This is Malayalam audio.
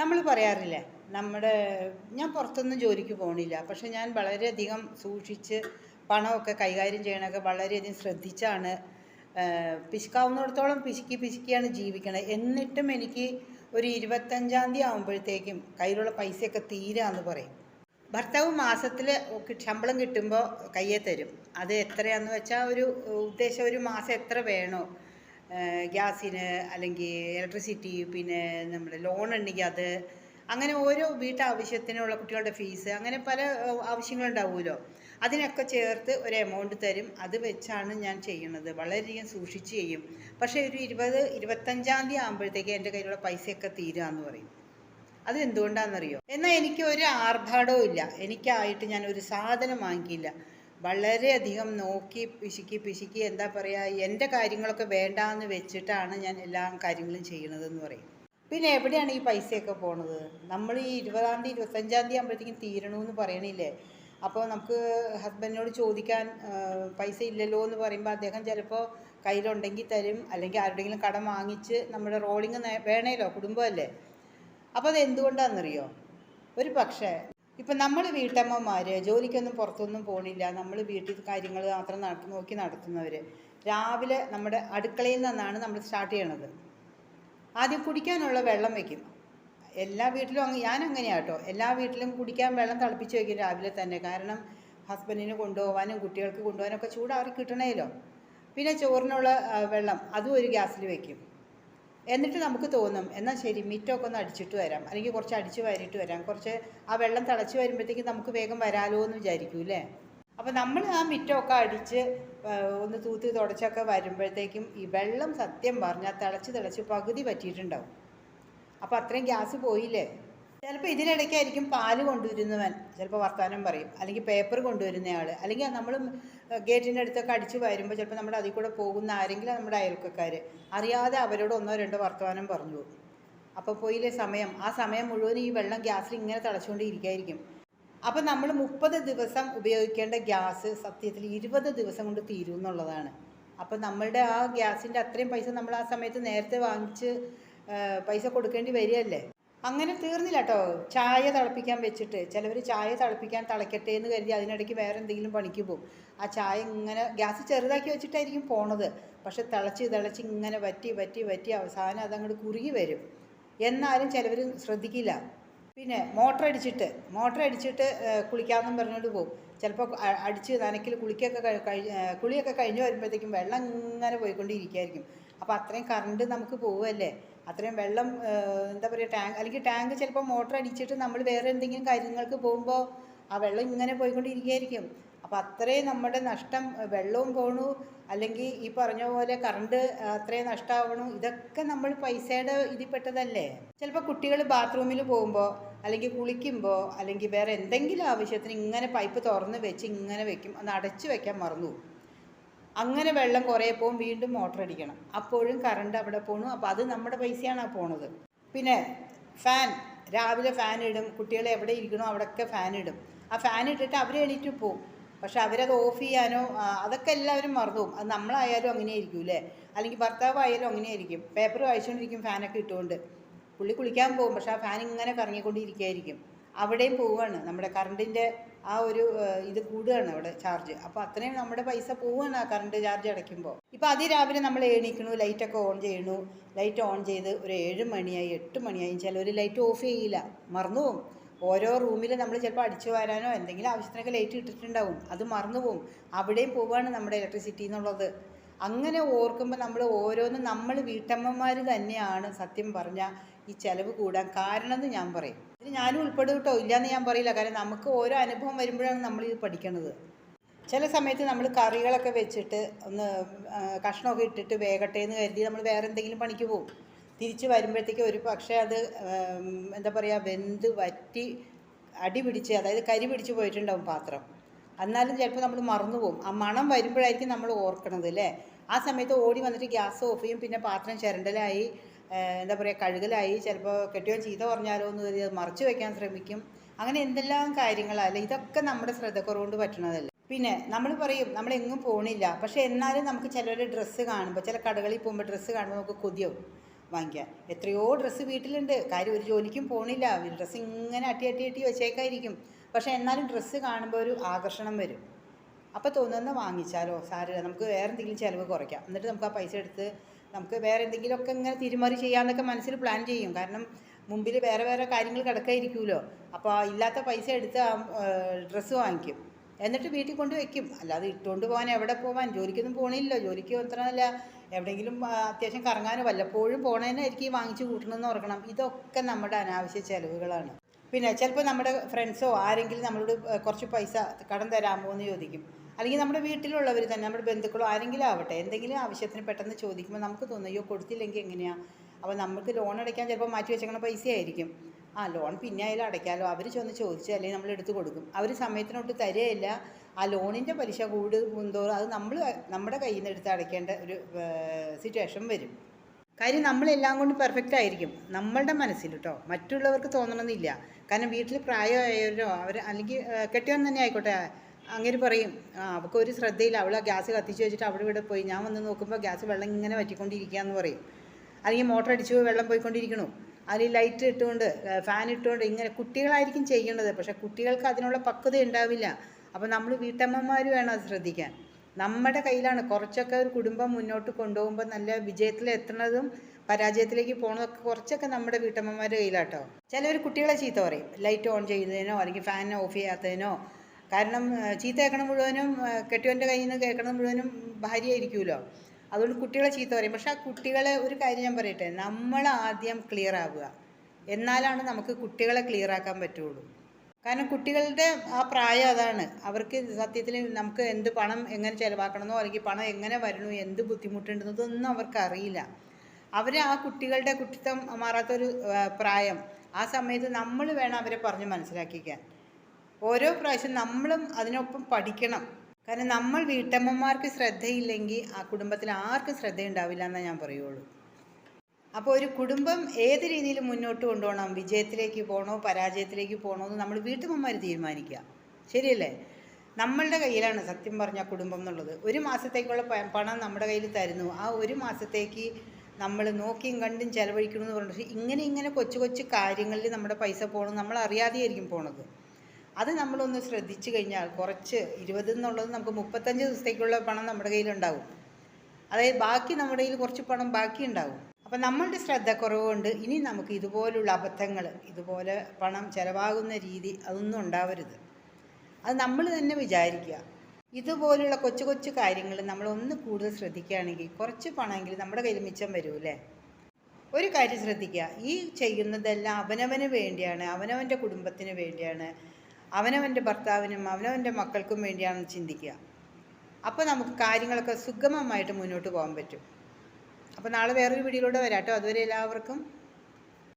നമ്മൾ പറയാറില്ലേ നമ്മുടെ ഞാൻ പുറത്തൊന്നും ജോലിക്ക് പോകണില്ല പക്ഷെ ഞാൻ വളരെയധികം സൂക്ഷിച്ച് പണമൊക്കെ കൈകാര്യം ചെയ്യണമൊക്കെ വളരെയധികം ശ്രദ്ധിച്ചാണ് പിശുക്കാവുന്നിടത്തോളം പിശുക്കി പിശുക്കിയാണ് ജീവിക്കണത് എന്നിട്ടും എനിക്ക് ഒരു ഇരുപത്തഞ്ചാം തീയതി ആകുമ്പോഴത്തേക്കും കയ്യിലുള്ള പൈസയൊക്കെ തീരാന്ന് പറയും. ഭർത്താവ് മാസത്തിൽ ശമ്പളം കിട്ടുമ്പോൾ കയ്യെ തരും. അത് എത്രയാണെന്ന് വെച്ചാൽ ഒരു ഉദ്ദേശം ഒരു മാസം എത്ര വേണോ. ഗ്യാസിന് അല്ലെങ്കിൽ ഇലക്ട്രിസിറ്റി പിന്നെ നമ്മുടെ ലോൺ ഉണ്ടെങ്കിൽ അത് അങ്ങനെ ഓരോ വീട്ടാവശ്യത്തിനുള്ള കുട്ടികളുടെ ഫീസ് അങ്ങനെ പല ആവശ്യങ്ങളുണ്ടാവുമല്ലോ. അതിനൊക്കെ ചേർത്ത് ഒരു എമൗണ്ട് തരും. അത് വെച്ചാണ് ഞാൻ ചെയ്യുന്നത്. വളരെയധികം സൂക്ഷിച്ച് ചെയ്യും. പക്ഷേ ഒരു ഇരുപത് ഇരുപത്തഞ്ചാം തീയതി ആകുമ്പോഴത്തേക്ക് എന്റെ കയ്യിലുള്ള പൈസയൊക്കെ തീരാന്ന് പറയും. അത് എന്തുകൊണ്ടാണെന്നറിയോ എന്നാൽ എനിക്ക് ഒരു ആർഭാടവും ഇല്ല. എനിക്കായിട്ട് ഞാൻ ഒരു സാധനം വാങ്ങിക്കില്ല. വളരെയധികം നോക്കി പിശുക്കി പിശുക്കി എന്താ പറയുക എന്റെ കാര്യങ്ങളൊക്കെ വേണ്ടാന്ന് വെച്ചിട്ടാണ് ഞാൻ എല്ലാ കാര്യങ്ങളും ചെയ്യണതെന്ന് പറയും. പിന്നെ എവിടെയാണ് ഈ പൈസയൊക്കെ പോണത്? നമ്മൾ ഈ ഇരുപതാം തീയതി ഇരുപത്തഞ്ചാം തീയതി ആകുമ്പോഴത്തേക്കും തീരണമെന്ന് പറയണില്ലേ? അപ്പോൾ നമുക്ക് ഹസ്ബൻഡിനോട് ചോദിക്കാൻ പൈസ ഇല്ലല്ലോ എന്ന് പറയുമ്പോൾ അദ്ദേഹം ചിലപ്പോൾ കയ്യിലുണ്ടെങ്കിൽ തരും അല്ലെങ്കിൽ ആരുടെങ്കിലും കടം വാങ്ങിച്ച് നമ്മുടെ റോളിങ് വേണേലോ കുടുംബമല്ലേ? അപ്പോൾ അത് എന്തുകൊണ്ടാണെന്നറിയോ ഒരു പക്ഷേ ഇപ്പം നമ്മൾ വീട്ടമ്മമാർ ജോലിക്കൊന്നും പുറത്തൊന്നും പോകണില്ല നമ്മൾ വീട്ടിൽ കാര്യങ്ങൾ മാത്രം നട നോക്കി നടത്തുന്നവർ രാവിലെ നമ്മുടെ അടുക്കളയിൽ നിന്നാണ് നമ്മൾ സ്റ്റാർട്ട് ചെയ്യണത്. ആദ്യം കുടിക്കാനുള്ള വെള്ളം വെക്കും. എല്ലാ വീട്ടിലും അങ്ങ് ഞാൻ അങ്ങനെയാണ് കേട്ടോ എല്ലാ വീട്ടിലും കുടിക്കാൻ വെള്ളം തിളപ്പിച്ച് വയ്ക്കും രാവിലെ തന്നെ. കാരണം ഹസ്ബൻഡിന് കൊണ്ടുപോകാനും കുട്ടികൾക്ക് കൊണ്ടുപോകാനും ഒക്കെ ചൂടാറി കിട്ടണേലോ. പിന്നെ ചോറിനുള്ള വെള്ളം അതും ഒരു ഗ്യാസിൽ വെക്കും. എന്നിട്ട് നമുക്ക് തോന്നും എന്നാൽ ശരി മിറ്റൊക്കെ ഒന്ന് അടിച്ചിട്ട് വരാം. അല്ലെങ്കിൽ കുറച്ച് അടിച്ച് വാരിയിട്ട് വരാം. കുറച്ച് ആ വെള്ളം തിളച്ച് വരുമ്പോഴത്തേക്കും നമുക്ക് വേഗം വരാലോ എന്ന് വിചാരിക്കും അല്ലേ അപ്പോൾ നമ്മൾ ആ മിറ്റമൊക്കെ അടിച്ച് ഒന്ന് തൂത്ത് തുടച്ചൊക്കെ വരുമ്പോഴത്തേക്കും ഈ വെള്ളം സത്യം പറഞ്ഞാൽ തിളച്ച് തിളച്ച് പകുതി പറ്റിയിട്ടുണ്ടാവും. അപ്പോൾ അത്രയും ഗ്യാസ് പോയില്ലേ? ചിലപ്പോൾ ഇതിനിടയ്ക്കായിരിക്കും പാൽ കൊണ്ടുവരുന്നവൻ. ചിലപ്പോൾ വർത്തമാനം പറയും. അല്ലെങ്കിൽ പേപ്പർ കൊണ്ടുവരുന്നയാൾ അല്ലെങ്കിൽ നമ്മൾ ഗേറ്റിന്റെ അടുത്തൊക്കെ അടിച്ചു വരുമ്പോൾ ചിലപ്പോൾ നമ്മുടെ അതിൽ കൂടെ പോകുന്ന ആരെങ്കിലും നമ്മുടെ അയൽക്കാർ അറിയാതെ അവരോട് ഒന്നോ രണ്ടോ വർത്തമാനം പറഞ്ഞു പോകും. അപ്പോൾ പോയില്ലേ സമയം. ആ സമയം മുഴുവൻ ഈ വെള്ളം ഗ്യാസിൽ ഇങ്ങനെ തിളച്ചുകൊണ്ടിരിക്കുകയായിരിക്കും അപ്പോൾ നമ്മൾ മുപ്പത് ദിവസം ഉപയോഗിക്കേണ്ട ഗ്യാസ് സത്യത്തിൽ ഇരുപത് ദിവസം കൊണ്ട് തീരും എന്നുള്ളതാണ്. അപ്പോൾ നമ്മളുടെ ആ ഗ്യാസിന്റെ അത്രയും പൈസ നമ്മൾ ആ സമയത്ത് നേരത്തെ വാങ്ങിച്ച് പൈസ കൊടുക്കേണ്ടി വരികയല്ലേ? അങ്ങനെ തീർന്നില്ല കേട്ടോ ചായ തിളപ്പിക്കാൻ വെച്ചിട്ട്. ചിലവർ ചായ തിളപ്പിക്കാൻ തിളയ്ക്കട്ടെ എന്ന് കരുതി അതിനിടയ്ക്ക് വേറെ എന്തെങ്കിലും പണിക്ക് പോകും. ആ ചായ ഇങ്ങനെ ഗ്യാസ് ചെറുതാക്കി വെച്ചിട്ടായിരിക്കും പോണത്. പക്ഷെ തിളച്ച് തിളച്ച് ഇങ്ങനെ വറ്റി വറ്റി വറ്റി അവസാനം അതങ്ങോട്ട് കുറുകി വരും. എന്നാലും ചിലവർ ശ്രദ്ധിക്കില്ല. പിന്നെ മോട്ടർ അടിച്ചിട്ട്. മോട്ടർ അടിച്ചിട്ട് കുളിക്കാമെന്നും പറഞ്ഞുകൊണ്ട് പോകും. ചിലപ്പോൾ അടിച്ച് നനയ്ക്കൽ കുളിക്കൊക്കെ കുളിയൊക്കെ കഴിഞ്ഞ് വരുമ്പോഴത്തേക്കും വെള്ളം ഇങ്ങനെ പോയിക്കൊണ്ടിരിക്കുകയായിരിക്കും അപ്പോൾ അത്രയും കറണ്ട് നമുക്ക് പോവുമല്ലേ അത്രയും വെള്ളം എന്താ പറയുക ടാങ്ക് അല്ലെങ്കിൽ ടാങ്ക് ചിലപ്പോൾ മോട്ടർ അടിച്ചിട്ട് നമ്മൾ വേറെ എന്തെങ്കിലും കാര്യങ്ങൾക്ക് പോകുമ്പോൾ ആ വെള്ളം ഇങ്ങനെ പോയിക്കൊണ്ടിരിക്കുകയായിരിക്കും അപ്പോൾ അത്രയും നമ്മുടെ നഷ്ടം വെള്ളവും പോണു അല്ലെങ്കിൽ ഈ പറഞ്ഞ പോലെ കറണ്ട് അത്രയും നഷ്ടമാവണു ഇതൊക്കെ നമ്മൾ പൈസയുടെ ഇതിൽ പെട്ടതല്ലേ ചിലപ്പോൾ കുട്ടികൾ ബാത്റൂമിൽ പോകുമ്പോൾ അല്ലെങ്കിൽ കുളിക്കുമ്പോൾ അല്ലെങ്കിൽ വേറെ എന്തെങ്കിലും ആവശ്യത്തിന് ഇങ്ങനെ പൈപ്പ് തുറന്ന് വെച്ച് ഇങ്ങനെ വെക്കും ഒന്ന് അടച്ചു വെക്കാൻ മറന്നു. അങ്ങനെ വെള്ളം കുറേ പോകും വീണ്ടും മോട്ടർ അടിക്കണം. അപ്പോഴും കറണ്ട് അവിടെ പോണു. അപ്പോൾ അത് നമ്മുടെ പൈസയാണ് പോണത്. പിന്നെ ഫാൻ രാവിലെ ഫാൻ ഇടും. കുട്ടികൾ എവിടെ ഇരിക്കണോ അവിടെയൊക്കെ ഫാൻ ഇടും. ആ ഫാൻ ഇട്ടിട്ട് അവർ എണീറ്റ് പോകും പക്ഷെ അവരത് ഓഫ് ചെയ്യാനോ അതൊക്കെ എല്ലാവരും മറന്നുപോകും അത് നമ്മളായാലും അങ്ങനെ ആയിരിക്കും അല്ലേ? അല്ലെങ്കിൽ ഭർത്താവായാലും അങ്ങനെ ആയിരിക്കും. പേപ്പർ വായിച്ചുകൊണ്ടിരിക്കും ഫാനൊക്കെ ഇട്ടുകൊണ്ട്. പുള്ളി കുളിക്കാൻ പോകും. പക്ഷെ ആ ഫാൻ ഇങ്ങനെ കറങ്ങിക്കൊണ്ടിരിക്കുകയായിരിക്കും അവിടെയും പോവുകയാണ് നമ്മുടെ കറണ്ടിന്റെ ആ ഒരു ഇത് കൂടുകയാണ് അവിടെ ചാർജ് അപ്പോൾ അത്രയും നമ്മുടെ പൈസ പോവുകയാണ് ആ കറണ്ട് ചാർജ് അടയ്ക്കുമ്പോൾ ഇപ്പോൾ അതിരാവിലെ നമ്മൾ എണീക്കണു ലൈറ്റൊക്കെ ഓൺ ചെയ്യണു. ലൈറ്റ് ഓൺ ചെയ്ത് ഒരു ഏഴ് മണിയായി എട്ട് മണിയായി. ചിലവർ ലൈറ്റ് ഓഫ് ചെയ്യില്ല. മറന്നു പോകും ഓരോ റൂമിൽ നമ്മൾ ചിലപ്പോൾ അടിച്ചു വരാനോ എന്തെങ്കിലും ആവശ്യത്തിനൊക്കെ ലൈറ്റ് ഇട്ടിട്ടുണ്ടാവും. അത് മറന്നു പോകും അവിടെയും പോവുകയാണ് നമ്മുടെ ഇലക്ട്രിസിറ്റി എന്നുള്ളത്. അങ്ങനെ ഓർക്കുമ്പോൾ നമ്മൾ ഓരോന്നും നമ്മൾ വീട്ടമ്മമാർ തന്നെയാണ് സത്യം പറഞ്ഞാൽ ഈ ചിലവ് കൂടാൻ കാരണം എന്ന് ഞാൻ പറയും. ഇതിൽ ഞാനും ഉൾപ്പെടും കേട്ടോ. ഇല്ലയെന്ന് ഞാൻ പറയില്ല. കാരണം നമുക്ക് ഓരോ അനുഭവം വരുമ്പോഴാണ് നമ്മൾ ഇത് പഠിക്കണത്. ചില സമയത്ത് നമ്മൾ കറികളൊക്കെ വെച്ചിട്ട് ഒന്ന് കഷ്ണമൊക്കെ ഇട്ടിട്ട് വേഗട്ടെ എന്ന് കരുതി നമ്മൾ വേറെ എന്തെങ്കിലും പണിക്ക് പോകും. തിരിച്ച് വരുമ്പോഴത്തേക്ക് ഒരു പക്ഷേ അത് എന്താ പറയുക വെന്ത് വറ്റി അടി പിടിച്ച് അതായത് കരി പിടിച്ച് പോയിട്ടുണ്ടാവും പാത്രം. എന്നാലും ചിലപ്പോൾ നമ്മൾ മറന്നു പോകും. ആ മണം വരുമ്പോഴായിരിക്കും നമ്മൾ ഓർക്കണത് അല്ലേ? ആ സമയത്ത് ഓടി വന്നിട്ട് ഗ്യാസ് ഓഫ് ചെയ്യും. പിന്നെ പാത്രം ചിരണ്ടലായി. എന്താ പറയുക കഴുകലായി ചിലപ്പോൾ കെട്ടിയോ ചീത്ത പറഞ്ഞാലോ എന്ന് കരുതി മറച്ചു വെക്കാൻ ശ്രമിക്കും. അങ്ങനെ എന്തെല്ലാം കാര്യങ്ങളല്ലേ ഇതൊക്കെ നമ്മുടെ ശ്രദ്ധക്കുറവുകൊണ്ട് പറ്റണതല്ല പിന്നെ നമ്മൾ പറയും നമ്മൾ എങ്ങും പോണില്ല. പക്ഷേ എന്നാലും നമുക്ക് ചിലരുടെ ഡ്രസ്സ് കാണുമ്പോൾ ചില കടകളിൽ പോകുമ്പോൾ ഡ്രസ്സ് കാണുമ്പോൾ നമുക്ക് കൊതിയാവും വാങ്ങിക്കാൻ. എത്രയോ ഡ്രസ്സ് വീട്ടിലുണ്ട്. കാര്യം ഒരു ജോലിക്കും പോണില്ല. ഡ്രസ്സ് ഇങ്ങനെ അട്ടി അട്ടി അട്ടി വെച്ചേക്കായിരിക്കും. പക്ഷേ എന്നാലും ഡ്രസ്സ് കാണുമ്പോൾ ഒരു ആകർഷണം വരും. അപ്പോൾ തോന്നുന്ന വാങ്ങിച്ചാലോ? സാരമില്ല. നമുക്ക് വേറെ എന്തെങ്കിലും ചിലവ് കുറയ്ക്കാം. എന്നിട്ട് നമുക്ക് ആ പൈസ എടുത്ത് നമുക്ക് വേറെ എന്തെങ്കിലുമൊക്കെ ഇങ്ങനെ തിരിമറി ചെയ്യാമെന്നൊക്കെ മനസ്സിൽ പ്ലാൻ ചെയ്യും. കാരണം മുമ്പിൽ വേറെ വേറെ കാര്യങ്ങൾ കിടക്കായിരിക്കുമല്ലോ. അപ്പോൾ ഇല്ലാത്ത പൈസ എടുത്ത് ഡ്രസ്സ് വാങ്ങിക്കും. എന്നിട്ട് വീട്ടിൽ കൊണ്ട് വെക്കും. അല്ലാതെ ഇട്ടുകൊണ്ട് പോകാൻ എവിടെ പോകാൻ ജോലിക്കൊന്നും പോകണില്ലല്ലോ ജോലിക്ക് മാത്രമല്ല എവിടെയെങ്കിലും അത്യാവശ്യം കറങ്ങാനോ വല്ലപ്പോഴും പോകണേനായിരിക്കും ഈ വാങ്ങിച്ച് കൂട്ടണമെന്ന് ഓർക്കണം. ഇതൊക്കെ നമ്മുടെ അനാവശ്യ ചിലവുകളാണ്. പിന്നെ ചിലപ്പോൾ നമ്മുടെ ഫ്രണ്ട്സോ ആരെങ്കിലും നമ്മളോട് കുറച്ച് പൈസ കടം തരാമോ എന്ന് ചോദിക്കും. അല്ലെങ്കിൽ നമ്മുടെ വീട്ടിലുള്ളവർ തന്നെ നമ്മുടെ ബന്ധുക്കളോ ആരെങ്കിലും ആവട്ടെ എന്തെങ്കിലും ആവശ്യത്തിന് പെട്ടെന്ന് ചോദിക്കുമ്പോൾ നമുക്ക് തോന്നും അയ്യോ കൊടുത്തില്ലെങ്കിൽ എങ്ങനെയാണ് അപ്പോൾ നമുക്ക് ലോൺ അടയ്ക്കാൻ ചിലപ്പോൾ മാറ്റി വെച്ചേക്കണ പൈസ ആയിരിക്കും ആ ലോൺ പിന്നെ ആയാലും അടയ്ക്കാമല്ലോ അവർ ചെന്ന് ചോദിച്ചാൽ അല്ലെങ്കിൽ നമ്മൾ എടുത്ത് കൊടുക്കും. അവർ സമയത്തിനൊട്ട് തരുകയില്ല ആ ലോണിന്റെ പലിശ കൂട് തോറും അത് നമ്മൾ നമ്മുടെ കയ്യിൽ നിന്ന് എടുത്ത് അടയ്ക്കേണ്ട ഒരു സിറ്റുവേഷൻ വരും. കാര്യം നമ്മളെല്ലാം കൊണ്ട് പെർഫെക്റ്റ് ആയിരിക്കും. നമ്മളുടെ മനസ്സിൽ കേട്ടോ മറ്റുള്ളവർക്ക് തോന്നണമെന്നില്ല കാരണം വീട്ടിൽ പ്രായമായവരോ അവർ അല്ലെങ്കിൽ കെട്ടിയവൻ തന്നെ ആയിക്കോട്ടെ. അങ്ങനെ പറയും. അവൾക്ക് ഒരു ശ്രദ്ധയില്ല. അവൾ ആ ഗ്യാസ് കത്തിച്ച് വെച്ചിട്ട് അവിടെ ഇവിടെ പോയി. ഞാൻ വന്ന് നോക്കുമ്പോൾ ഗ്യാസ് വെള്ളം ഇങ്ങനെ വറ്റിക്കൊണ്ടിരിക്കുക എന്ന് പറയും. അല്ലെങ്കിൽ മോട്ടർ അടിച്ച് വെള്ളം പോയിക്കൊണ്ടിരിക്കണു. അല്ലെങ്കിൽ ലൈറ്റ് ഇട്ടുകൊണ്ട് ഫാൻ ഇട്ടുകൊണ്ട് ഇങ്ങനെ കുട്ടികളായിരിക്കും ചെയ്യേണ്ടത് പക്ഷേ കുട്ടികൾക്ക് അതിനുള്ള പക്വത ഉണ്ടാവില്ല. അപ്പോൾ നമ്മൾ വീട്ടമ്മമാർ വേണം അത് ശ്രദ്ധിക്കാൻ. നമ്മുടെ കയ്യിലാണ്. കുറച്ചൊക്കെ ഒരു കുടുംബം മുന്നോട്ട് കൊണ്ടുപോകുമ്പോൾ നല്ല വിജയത്തിൽ എത്തുന്നതും പരാജയത്തിലേക്ക് പോണതൊക്കെ കുറച്ചൊക്കെ നമ്മുടെ വീട്ടമ്മമാരുടെ കയ്യിലാട്ടോ. ചിലവർ കുട്ടികളെ ചീത്ത പറയും. ലൈറ്റ് ഓൺ ചെയ്യുന്നതിനോ അല്ലെങ്കിൽ ഫാൻ ഓഫ് ചെയ്യാത്തതിനോ കാരണം ചീത്ത കേൾക്കണം മുഴുവനും കെട്ടിയവന്റെ കയ്യിൽ നിന്ന് കേൾക്കണം മുഴുവനും ഭാര്യയായിരിക്കുമല്ലോ. അതുകൊണ്ട് കുട്ടികളെ ചീത്ത പറയും. പക്ഷേ ആ കുട്ടികളെ ഒരു കാര്യം ഞാൻ പറയട്ടെ നമ്മൾ ആദ്യം ക്ലിയർ ആവുക. എന്നാലാണ് നമുക്ക് കുട്ടികളെ ക്ലിയർ ആക്കാൻ പറ്റുള്ളൂ. കാരണം കുട്ടികളുടെ ആ പ്രായം അതാണ്. അവർക്ക് സത്യത്തിൽ നമുക്ക് എന്ത് പണം എങ്ങനെ ചിലവാക്കണമെന്നോ അല്ലെങ്കിൽ പണം എങ്ങനെ വരണോ എന്ത് ബുദ്ധിമുട്ടുണ്ടെന്നോ ഇതൊന്നും അവർക്ക് അറിയില്ല. അവർ ആ കുട്ടികളുടെ കുട്ടിത്തം മാറാത്തൊരു പ്രായം. ആ സമയത്ത് നമ്മൾ വേണം അവരെ പറഞ്ഞ് മനസ്സിലാക്കിക്കാൻ. ഓരോ പ്രാവശ്യം നമ്മളും അതിനൊപ്പം പഠിക്കണം. കാരണം നമ്മൾ വീട്ടമ്മമാർക്ക് ശ്രദ്ധയില്ലെങ്കിൽ ആ കുടുംബത്തിൽ ആർക്കും ശ്രദ്ധയുണ്ടാവില്ല എന്നേ ഞാൻ പറയുള്ളൂ. അപ്പോൾ ഒരു കുടുംബം ഏത് രീതിയിൽ മുന്നോട്ട് കൊണ്ടുപോകണം? വിജയത്തിലേക്ക് പോകണോ? പരാജയത്തിലേക്ക് പോകണോ? എന്ന് നമ്മൾ വീട്ടമ്മമാർ തീരുമാനിക്കുക. ശരിയല്ലേ? നമ്മളുടെ കയ്യിലാണ് സത്യം പറഞ്ഞ കുടുംബം എന്നുള്ളത്. ഒരു മാസത്തേക്കുള്ള പണം നമ്മുടെ കയ്യിൽ തരുന്നു. ആ ഒരു മാസത്തേക്ക് നമ്മൾ നോക്കിയും കണ്ടും ചിലവഴിക്കണമെന്ന് പറഞ്ഞു പക്ഷേ ഇങ്ങനെ ഇങ്ങനെ കൊച്ചു കൊച്ചു കാര്യങ്ങളിൽ നമ്മുടെ പൈസ പോകണം. നമ്മൾ അറിയാതെയായിരിക്കും പോണത്. അത് നമ്മളൊന്ന് ശ്രദ്ധിച്ചു കഴിഞ്ഞാൽ കുറച്ച് ഇരുപത് എന്നുള്ളത് നമുക്ക് മുപ്പത്തഞ്ച് ദിവസത്തേക്കുള്ള പണം നമ്മുടെ കയ്യിലുണ്ടാവും. അതായത് ബാക്കി നമ്മുടെ കയ്യിൽ കുറച്ച് പണം ബാക്കി ഉണ്ടാവും. അപ്പം നമ്മളുടെ ശ്രദ്ധ കുറവുകൊണ്ട് ഇനി നമുക്ക് ഇതുപോലുള്ള അബദ്ധങ്ങൾ ഇതുപോലെ പണം ചിലവാകുന്ന രീതി അതൊന്നും ഉണ്ടാവരുത്. അത് നമ്മൾ തന്നെ വിചാരിക്കുക. ഇതുപോലുള്ള കൊച്ചു കൊച്ചു കാര്യങ്ങൾ നമ്മൾ ഒന്ന് കൂടുതൽ ശ്രദ്ധിക്കുകയാണെങ്കിൽ കുറച്ച് പണമെങ്കിലും നമ്മുടെ കയ്യിൽ മിച്ചം വരൂല്ലേ ഒരു കാര്യം ശ്രദ്ധിക്കുക. ഈ ചെയ്യുന്നതെല്ലാം അവനവന് വേണ്ടിയാണ് അവനവന്റെ കുടുംബത്തിന് വേണ്ടിയാണ്. അവനവന്റെ ഭർത്താവിനും അവനവന്റെ മക്കൾക്കും വേണ്ടിയാണെന്ന് ചിന്തിക്കുക. അപ്പോൾ നമുക്ക് കാര്യങ്ങളൊക്കെ സുഗമമായിട്ട് മുന്നോട്ട് പോകാൻ പറ്റും. അപ്പോൾ നാളെ വേറൊരു വീഡിയോയിലൂടെ വരാം കേട്ടോ അതുവരെ എല്ലാവർക്കും